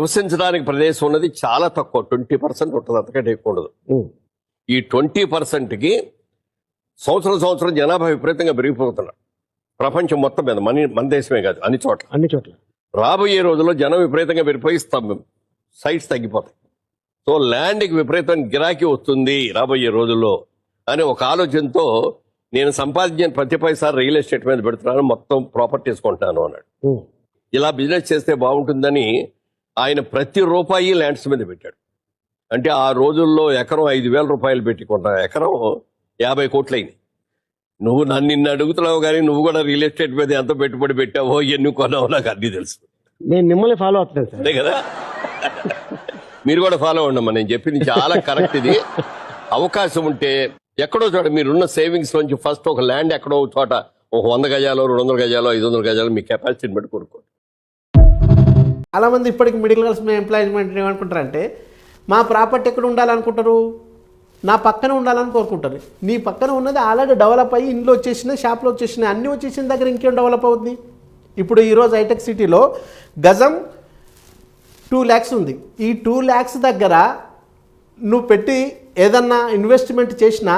నివసించడానికి ప్రదేశం ఉన్నది చాలా తక్కువ. ట్వంటీ పర్సెంట్ ఉంటుంది అంతకంటే ఎక్కువ ఉండదు. ఈ ట్వంటీ పర్సెంట్కి సంవత్సరం సంవత్సరం జనాభా విపరీతంగా పెరిగిపోతున్నారు. ప్రపంచం మొత్తం మీద మన మన దేశమే కాదు అన్ని చోట్ల. అన్ని చోట్ల. రాబోయే రోజుల్లో జనం విపరీతంగా పెరిగిపోయి స్తంభం సైట్స్ తగ్గిపోతాయి. సో ల్యాండ్కి విపరీతం గిరాకీ వస్తుంది రాబోయే రోజుల్లో. అనే ఒక ఆలోచనతో నేను సంపాదించిన ప్రతి పైసా రియల్ ఎస్టేట్ మీద పెడుతున్నాను మొత్తం ప్రాపర్టీస్ కొంటాను అన్నాడు. ఇలా బిజినెస్ చేస్తే బాగుంటుందని ఆయన ప్రతి రూపాయి ల్యాండ్స్ మీద పెట్టాడు. అంటే ఆ రోజుల్లో ఎకరం ఐదు వేల రూపాయలు పెట్టి కొంట ఎకరం యాభై కోట్లయింది నువ్వు నన్ను నిన్ను అడుగుతున్నావు కానీ నువ్వు కూడా రియల్ ఎస్టేట్ మీద ఎంత పెట్టుబడి పెట్టావో ఎన్ని కొన్నావో నాకు అన్ని తెలుసు. నేను మిమ్మల్ని ఫాలో అవుతున్నాను అంతే కదా? మీరు కూడా ఫాలో అవ్వండి నేను చెప్పింది చాలా కరెక్ట్ ఇది. అవకాశం ఉంటే ఎక్కడో చోట మీరున్న సేవింగ్స్ నుంచి ఫస్ట్ ఒక ల్యాండ్ ఎక్కడో ఒక చోట ఒక వంద గజాలు రెండు వందల గజాలు ఐదు వందల గజాలు మీ కెపాసిటీని బట్టి కొనుక్కోండి. చాలా మంది ఇప్పటికి మిడిల్ క్లాస్ ఎంప్లాయ్మెంట్ ఏమనుకుంటారంటే మా ప్రాపర్టీ ఎక్కడ ఉండాలనుకుంటారు? నా పక్కన ఉండాలని కోరుకుంటారు. నీ పక్కన ఉన్నది ఆల్రెడీ డెవలప్ అయ్యి ఇంట్లో వచ్చేసిన షాప్లో వచ్చేసిన అన్నీ వచ్చేసిన దగ్గర ఇంకేం డెవలప్ అవుతుంది ఇప్పుడు ఈరోజు హైటెక్ సిటీలో గజం టూ ల్యాక్స్ ఉంది. ఈ టూ ల్యాక్స్ దగ్గర నువ్వు పెట్టి ఏదన్నా ఇన్వెస్ట్మెంట్ చేసినా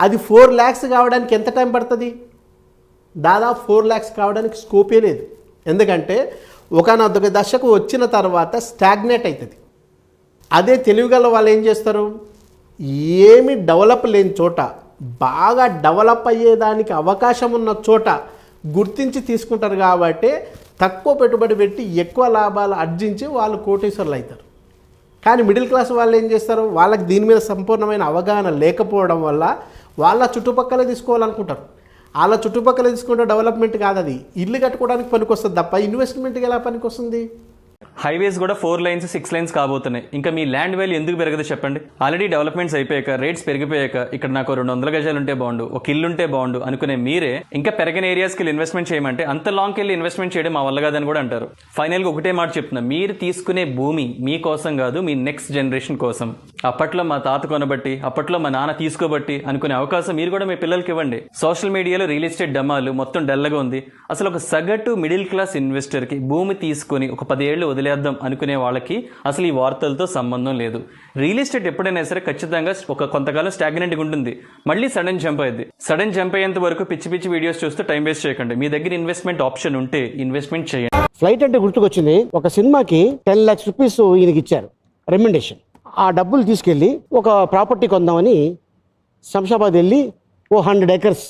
అది ఫోర్ ల్యాక్స్ కావడానికి ఎంత టైం పడుతుంది? దాదాపు ఫోర్ ల్యాక్స్ కావడానికి స్కోపే లేదు. ఎందుకంటే ఒకనొక దశకు వచ్చిన తర్వాత స్టాగ్నేట్ అవుతుంది అదే తెలివిగల వాళ్ళు ఏం చేస్తారు? ఏమి డెవలప్ లేని చోట బాగా డెవలప్ అయ్యేదానికి అవకాశం ఉన్న చోట గుర్తించి తీసుకుంటారు కాబట్టి తక్కువ పెట్టుబడి పెట్టి ఎక్కువ లాభాలు ఆర్జించి వాళ్ళు కోటీశ్వరులు అవుతారు కానీ మిడిల్ క్లాస్ వాళ్ళు ఏం చేస్తారు? వాళ్ళకి దీని మీద సంపూర్ణమైన అవగాహన లేకపోవడం వల్ల వాళ్ళ చుట్టుపక్కల తీసుకోవాలనుకుంటారు. వాళ్ళ చుట్టుపక్కల తీసుకుంటే డెవలప్మెంట్ కాదు అది ఇల్లు కట్టుకోవడానికి పనికొస్తుంది తప్ప ఇన్వెస్ట్మెంట్కి ఎలా పనికొస్తుంది? హైవేస్ కూడా ఫోర్ లైన్స్ సిక్స్ లైన్స్ కాబోతున్నాయి. ఇంకా మీ ల్యాండ్ వాల్యూ ఎందుకు పెరగదు చెప్పండి? ఆల్రెడీ డెవలప్మెంట్స్ అయిపోయాక రేట్స్ పెరిగిపోయాక ఇక్కడ నాకు రెండు వందల గజాలు ఉంటే బాగుండు ఒక ఇల్లు ఉంటే బాగుండు అనుకునే మీరే ఇంకా పెరగని ఏరియాస్కి వెళ్ళి ఇన్వెస్ట్మెంట్ చేయమంటే అంత లాంగ్కి వెళ్ళి ఇన్వెస్ట్మెంట్ చేయడం మా వల్ల కాదని కూడా అంటారు. ఫైనల్గా ఒకటే మాట చెప్తున్నా మీరు తీసుకునే భూమి మీ కోసం కాదు మీ నెక్స్ట్ జనరేషన్ కోసం. అప్పట్లో మా తాత కొనబట్టి అప్పట్లో మా నాన్న తీసుకోబట్టి అనుకునే అవకాశం మీరు కూడా మీ పిల్లలకి ఇవ్వండి. సోషల్ మీడియాలో రియల్ ఎస్టేట్ డమాలు మొత్తం డల్లగా ఉంది. అసలు ఒక సగటు మిడిల్ క్లాస్ ఇన్వెస్టర్కి భూమి తీసుకొని ఒక పదేళ్ళు వదిలేద్దాం అనుకునే వాళ్ళకి అసలు ఈ వార్తలతో సంబంధం లేదు. రియల్ ఎస్టేట్ ఎప్పుడైనా సరే ఖచ్చితంగా ఒక కొంతకాలం స్టాగ్నెంట్గా ఉంటుంది. మళ్ళీ సడన్ జంప్ అయ్యింది సడన్ జంప్ అయ్యేంత వరకు పిచ్చి పిచ్చి వీడియోస్ చూస్తే టైం వేస్ట్ చేయకండి. మీ దగ్గర ఇన్వెస్ట్మెంట్ ఆప్షన్ ఉంటే ఇన్వెస్ట్మెంట్ చేయండి. ఫ్లైట్ అంటే గుర్తుకొచ్చింది ఒక సినిమాకి టెన్ ల్యాక్స్ రూపీస్ ఈయనకి ఇచ్చారు. రెమెండేషన్ ఆ డబ్బులు తీసుకెళ్ళి ఒక ప్రాపర్టీ కొందామని శంషాబాద్ వెళ్ళి ఓ హండ్రెడ్ ఏకర్స్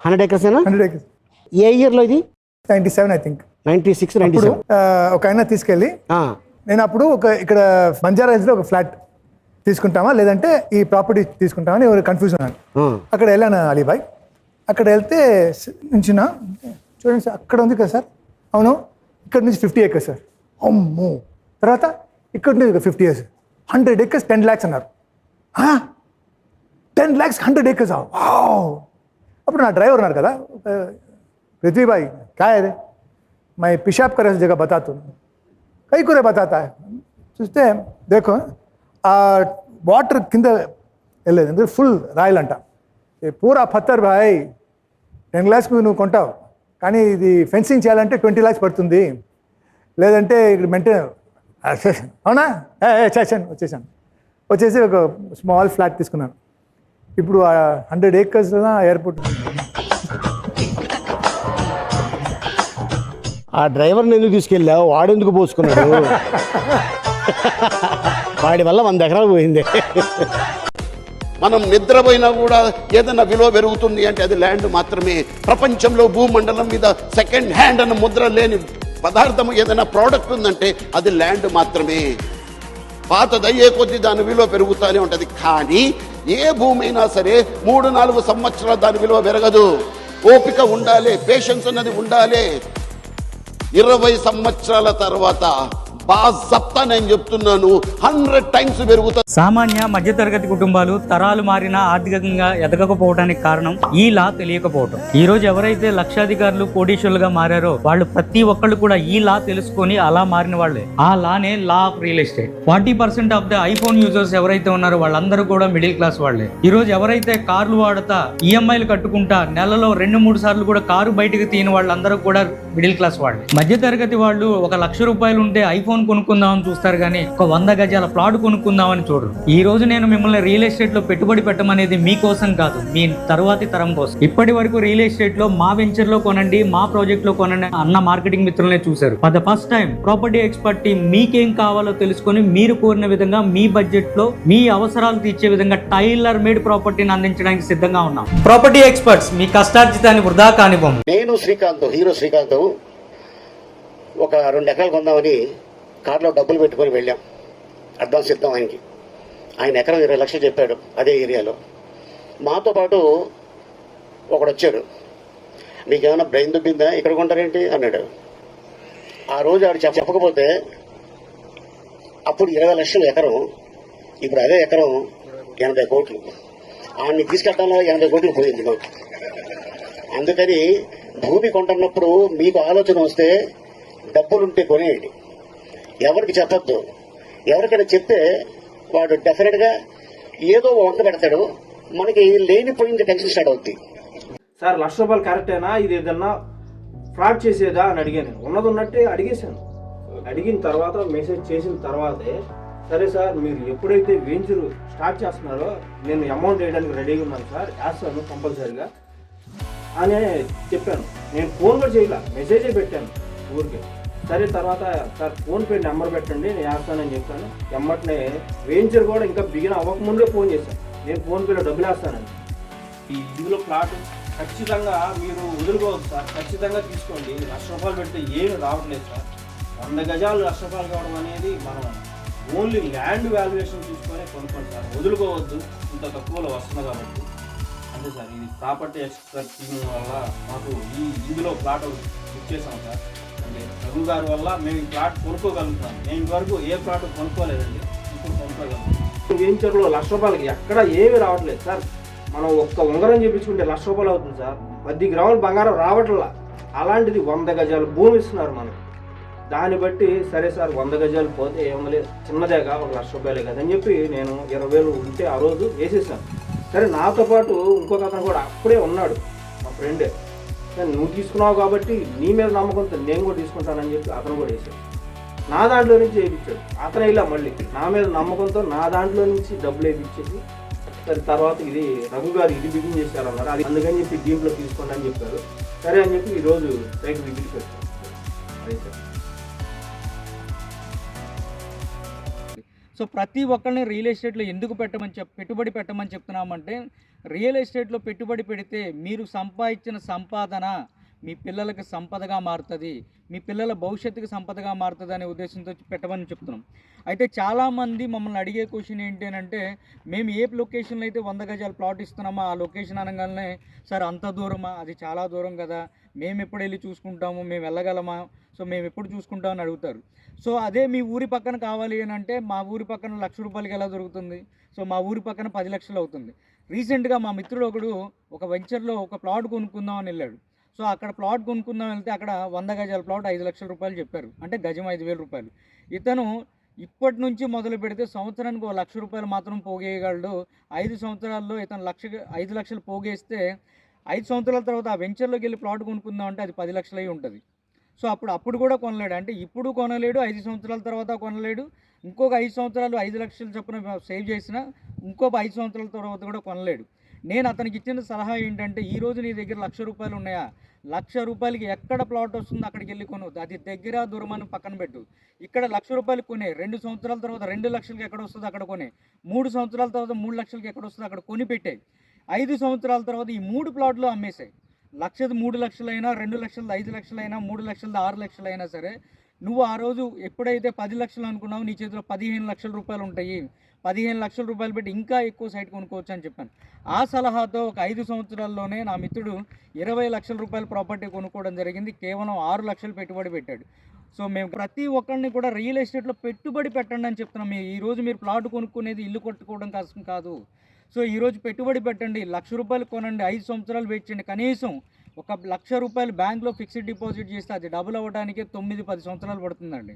హండ్రెడ్ ఏకర్స్ ఏనా హండ్రెడ్ ఏకర్స్ ఏ ఇయర్లో ఇది? Ninety seven I think. Ninety six ninety ఒక ఆయన తీసుకెళ్ళి నేను అప్పుడు ఒక ఇక్కడ బంజారా హిల్స్లో ఒక ఫ్లాట్ తీసుకుంటామా? లేదంటే ఈ ప్రాపర్టీ తీసుకుంటామని ఎవరు కన్ఫ్యూజన్ అని అక్కడ వెళ్ళాను అలీబాయ్. అక్కడ వెళ్తే నుంచిన చూడండి సార్ అక్కడ ఉంది కదా సార్. అవును ఇక్కడ నుంచి ఫిఫ్టీ ఎకర్స్ సార్. అమ్మో. తర్వాత ఇక్కడ నుంచి fifty years hundred acres ten lakhs అన్నారు. Ten lakhs hundred acres? అప్పుడు నా డ్రైవర్ ఉన్నారు కదా పృథ్వీబాయ్. కాయ मैं पेशाब करे जगह बता तू कई को रे बताता है చూస్తే देखो ఆ వాటర్ కింద వెళ్ళేది ఎందుకంటే ఫుల్ రాయలంట ఏ పూరా పత్తర్ భాయ్ టెన్ ల్యాక్స్కి నువ్వు కొంటావు కానీ ఇది ఫెన్సింగ్ చేయాలంటే ట్వంటీ ల్యాక్స్ పడుతుంది లేదంటే ఇక్కడ మెయింటైన్ అవునా ఏ, ఏ, చేశాను వచ్చేసాను వచ్చేసి ఒక స్మాల్ ఫ్లాట్ తీసుకున్నాను ఇప్పుడు హండ్రెడ్ ఏకర్స్ ఎయిర్పోర్ట్ ఆ డ్రైవర్ని ఎందుకు తీసుకెళ్ళావు? వాడు ఎందుకు పోసుకున్నాడు? వాడి వల్ల వంద ఎకరాలు పోయింది. మనం నిద్రపోయినా కూడా ఏదైనా విలువ పెరుగుతుంది అంటే అది ల్యాండ్ మాత్రమే. ప్రపంచంలో భూమండలం మీద సెకండ్ హ్యాండ్ అన్న ముద్ర లేని పదార్థం ఏదైనా ప్రోడక్ట్ ఉందంటే అది ల్యాండ్ మాత్రమే. పాతదయ్యే కొద్ది దాని విలువ పెరుగుతూనే ఉంటుంది. కానీ ఏ భూమి అయినా సరే మూడు నాలుగు సంవత్సరాలు దాని విలువ పెరగదు. ఓపిక ఉండాలి పేషెన్స్ అన్నది ఉండాలి. ఇరవై సంవత్సరాల తర్వాత బాజప్తా నేను చెప్తున్నాను హండ్రెడ్ టైమ్స్ పెరుగుతుంది సామాన్య మధ్యతరగతి కుటుంబాలు తరాలు మారిన ఆర్థికంగా ఎదగకపోవడానికి కారణం ఈ లా తెలియకపోవటం. ఈ రోజు ఎవరైతే లక్షాధికారులు కోటీశ్వరులుగా మారారో వాళ్ళు ప్రతి ఒక్కళ్ళు కూడా ఈ లా తెలుసుకొని అలా మారిన వాళ్ళే. ఆ లానే law of real estate. Forty percent of the iPhone users ఎవరైతే ఉన్నారో వాళ్ళందరూ కూడా మిడిల్ క్లాస్ వాళ్ళే. ఈ రోజు ఎవరైతే కార్లు వాడతా ఈఎంఐలు కట్టుకుంటా నెలలో రెండు మూడు సార్లు కూడా కారు బయటకు తీయని వాళ్ళందరూ కూడా మిడిల్ క్లాస్ వాళ్ళే. మధ్యతరగతి వాళ్ళు ఒక లక్ష రూపాయలు ఉంటే ఐఫోన్ కోసం కొనుక్కుందామని చూస్తారు కానీ ఒక వంద గజాల ప్లాట్ కొనుక్కుందామని చూడరు. ఈ రోజు నేను మిమ్మల్ని రియల్ ఎస్టేట్లో పెట్టుబడి పెట్టమనేది మీకోసం కాదు మీ తరువాతి తరం కోసం. ఇప్పటి వరకు రియల్ ఎస్టేట్లో మా వెంచర్లో కొనండి మా ప్రాజెక్ట్లో కొనండి అన్న మార్కెటింగ్ మిత్రులనే చూశారు. For the first time property expert team మీకేం కావాలో తెలుసుకొని మీరు కోరిన విధంగా మీ బడ్జెట్లో మీ అవసరాలు తీర్చే విధంగా టైలర్ మేడ్ ప్రాపర్టీని అందించడానికి సిద్ధంగా ఉన్నాం. ప్రాపర్టీ ఎక్స్పర్ట్స్ మీ కష్టార్జితాన్ని వృధా కానివ్వం. నేను శ్రీకాంత్ హీరో శ్రీకాంత్ ఒక రెండు ఎకరాలు కొందామని కార్లో డబ్బులు పెట్టుకొని వెళ్ళాం. అడ్వాన్స్ ఇద్దాం ఆయనకి. ఆయన ఎకరం ఇరవై లక్షలు చెప్పాడు అదే ఏరియాలో. మాతో పాటు ఒకడు వచ్చాడు మీకేమైనా బ్రెయిన్ దుబ్బిందా? ఇక్కడ కొంటారేంటి? అన్నాడు. ఆ రోజు ఆడు చెప్పకపోతే అప్పుడు ఇరవై లక్షలు ఎకరం ఇప్పుడు అదే ఎకరం ఎనభై కోట్లు. ఆయన్ని తీసుకెళ్ళడంలో ఎనభై కోట్లు పోయింది మాకు. అందుకని భూమి కొంటున్నప్పుడు మీకు ఆలోచన వస్తే డబ్బులుంటే కొనేయండి. ఎవరికి చెప్పొద్దు. ఎవరికైనా చెప్తే వాడు డెఫినెట్గా ఏదో ఒక వంక పెడతాడు. మనకి లేనిపోయింది టెన్షన్ స్టార్ట్ అవుద్ది. సార్ లక్ష రూపాయలు కరెక్టేనా ఇది ఏదన్నా ఫ్రాడ్ చేసేదా అని అడిగాను ఉన్నది ఉన్నట్టే అడిగేశాను. అడిగిన తర్వాత మెసేజ్ చేసిన తర్వాతే సరే సార్ మీరు ఎప్పుడైతే వెంచరు స్టార్ట్ చేస్తున్నారో నేను అమౌంట్ వేయడానికి రెడీగా ఉన్నాను సార్. వేస్తాను కంపల్సరీగా అని చెప్పాను. నేను ఫోన్ కూడా చేయలే. మెసేజే పెట్టాను ఊరికే. సరే తర్వాత సార్ ఫోన్పే నెంబర్ పెట్టండి నేను వేస్తానని చెప్పాను ఎమ్మటనే వేయించర్ కూడా ఇంకా బిగిన అవ్వకముందే ఫోన్ చేశాను నేను ఫోన్పేలో డబ్బులు వేస్తానని. ఈ ఇందులో ప్లాట్ ఖచ్చితంగా మీరు వదులుకోవద్దు సార్. ఖచ్చితంగా తీసుకోండి. లక్ష రూపాయలు పెడితే ఏమి రావట్లేదు సార్. వంద గజాలు లక్ష రూపాయలు కావడం అనేది మనం ఓన్లీ ల్యాండ్ వాల్యుయేషన్ తీసుకొని కొనుక్కోండి సార్. వదులుకోవద్దు. ఇంత తక్కువలో వస్తుంది కాబట్టి. అంతే సార్. ఇది ప్రాపర్టీ ఎక్స్పర్ట్ టీమ్ వల్ల మాకు ఈ ఇందులో ప్లాట్ బుక్ చేసాం సార్. రఘు గారి వల్ల మేము ఈ ప్లాట్ కొనుక్కోగలుగుతాం. మేము ఇంతవరకు ఏ ప్లాట్ కొనుక్కోలేదండి. ఇప్పుడు కొనుక్కోగలుగుతాం. వెంచర్లో లక్ష రూపాయలకి ఎక్కడ ఏమీ రావట్లేదు సార్. మనం ఒక్క ఉంగరం చేపించుకుంటే లక్ష రూపాయలు అవుతుంది సార్. పది గ్రాముల బంగారం రావట్లా. అలాంటిది వంద గజాలు భూమి ఇస్తున్నారు మనకి. దాన్ని బట్టి సరే సార్ వంద గజాలు పోతే ఏమలే చిన్నదేగా ఒక లక్ష రూపాయలే కదా అని చెప్పి నేను ఇరవై వేలు ఉంటే ఆ రోజు వేసేసాను. సరే నాతో పాటు ఇంకొక అతను కూడా అప్పుడే ఉన్నాడు మా ఫ్రెండే. నువ్వు తీసుకున్నావు కాబట్టి నీ మీద నమ్మకంతో నేను కూడా తీసుకుంటానని చెప్పి అతను కూడా వేసాడు నా దాంట్లో నుంచి వేయించాడు. అతను ఇలా మళ్ళీ నా మీద నమ్మకంతో నా దాంట్లో నుంచి డబ్బులు వేయించేసి సరే తర్వాత ఇది రఘు గారు ఇది బిగిన్ చేశారన్నారు అది అందుకని చెప్పి దీంట్లో తీసుకోండి అని చెప్పారు. సరే అని చెప్పి ఈరోజు సైకిల్ బిగిన్ పెట్టాను అదే సార్. సో ప్రతి ఒక్కరిని రియల్ ఎస్టేట్లో ఎందుకు పెట్టమని చెప్ పెట్టుబడి పెట్టమని చెప్తున్నామంటే రియల్ ఎస్టేట్లో పెట్టుబడి పెడితే మీరు సంపాదించిన సంపాదన మీ పిల్లలకు సంపదగా మారుతుంది మీ పిల్లల భవిష్యత్తుకి సంపదగా మారుతుంది అనే ఉద్దేశంతో పెట్టమని చెప్తున్నాం. అయితే చాలామంది మమ్మల్ని అడిగే క్వశ్చన్ ఏంటి అని అంటే మేము ఏ లొకేషన్లో అయితే వంద గజాలు ప్లాట్ ఇస్తున్నామో ఆ లొకేషన్ అనగానే సార్ అంత దూరమా? అది చాలా దూరం కదా. మేము ఎప్పుడు వెళ్ళి చూసుకుంటాము? మేము వెళ్ళగలమా? సో మేము ఎప్పుడు చూసుకుంటాం అని అడుగుతారు. సో అదే మీ ఊరి పక్కన కావాలి అని అంటే మా ఊరి పక్కన లక్ష రూపాయలకి ఎలా దొరుకుతుంది? సో మా ఊరి పక్కన పది లక్షలు అవుతుంది. రీసెంట్గా మా మిత్రుడు ఒకడు ఒక వెంచర్లో ఒక ప్లాట్ కొనుక్కుందాం అని వెళ్ళాడు. సో అక్కడ ప్లాట్ కొనుక్కుందాం వెళ్తే అక్కడ వంద గజాల ప్లాట్ ఐదు లక్షల రూపాయలు చెప్పారు. అంటే గజం ఐదు వేల రూపాయలు. ఇతను ఇప్పటి నుంచి మొదలు పెడితే సంవత్సరానికి ఒక లక్ష రూపాయలు మాత్రం పోగేయగలడు. ఐదు సంవత్సరాల్లో ఇతను లక్ష ఐదు లక్షలు పోగేస్తే ఐదు సంవత్సరాల తర్వాత ఆ వెంచర్లోకి వెళ్ళి ప్లాట్ కొనుక్కుందాం అంటే అది పది లక్షలు అయి ఉంటుంది. సో అప్పుడు అప్పుడు కూడా కొనలేడు. అంటే ఇప్పుడు కొనలేడు ఐదు సంవత్సరాల తర్వాత కొనలేడు. ఇంకొక ఐదు సంవత్సరాలు ఐదు లక్షలు చొప్పున సేవ్ చేసిన ఇంకొక ఐదు సంవత్సరాల తర్వాత కూడా కొనలేడు. నేను అతనికి ఇచ్చిన సలహా ఏంటంటే ఈ రోజు నీ దగ్గర లక్ష రూపాయలు ఉన్నాయా? లక్ష రూపాయలకి ఎక్కడ ప్లాట్ వస్తుందో అక్కడికి వెళ్ళి కొను. అది దగ్గర దూరమని పక్కన పెట్టు. ఇక్కడ లక్ష రూపాయలు కొనే. రెండు సంవత్సరాల తర్వాత రెండు లక్షలకి ఎక్కడ వస్తుందో అక్కడ కొనే. మూడు సంవత్సరాల తర్వాత మూడు లక్షలకి ఎక్కడ వస్తుందో అక్కడ కొని పెట్టాయి ఐదు సంవత్సరాల తర్వాత ఈ మూడు ప్లాట్లు అమ్మేసాయి లక్షది మూడు లక్షలైనా రెండు లక్షలది ఐదు లక్షలైనా మూడు లక్షలది ఆరు లక్షలైనా సరే నువ్వు ఆ రోజు ఎప్పుడైతే పది లక్షలు అనుకున్నావు నీ చేతిలో పదిహేను లక్షల రూపాయలు ఉంటాయి. పదిహేను లక్షల రూపాయలు పెట్టి ఇంకా ఎక్కువ సైట్ కొనుక్కోవచ్చు అని చెప్పాను. ఆ సలహాతో ఒక ఐదు సంవత్సరాల్లోనే నా మిత్రుడు ఇరవై లక్షల రూపాయల ప్రాపర్టీ కొనుక్కోవడం జరిగింది. కేవలం ఆరు లక్షలు పెట్టుబడి పెట్టాడు. సో మేము ప్రతి ఒక్కరిని కూడా రియల్ ఎస్టేట్లో పెట్టుబడి పెట్టండి అని చెప్తున్నాం. మీ- మీరు ప్లాట్ కొనుక్కునేది ఇల్లు కొట్టుకోవడం కష్టం కాదు. సో ఈరోజు పెట్టుబడి పెట్టండి. లక్ష రూపాయలు కొనండి. ఐదు సంవత్సరాలు వెయిట్ చేయండి. కనీసం ఒక లక్ష రూపాయలు బ్యాంక్లో ఫిక్స్డ్ డిపాజిట్ చేస్తే అది డబుల్ అవ్వడానికి తొమ్మిది పది సంవత్సరాలు పడుతుందండి.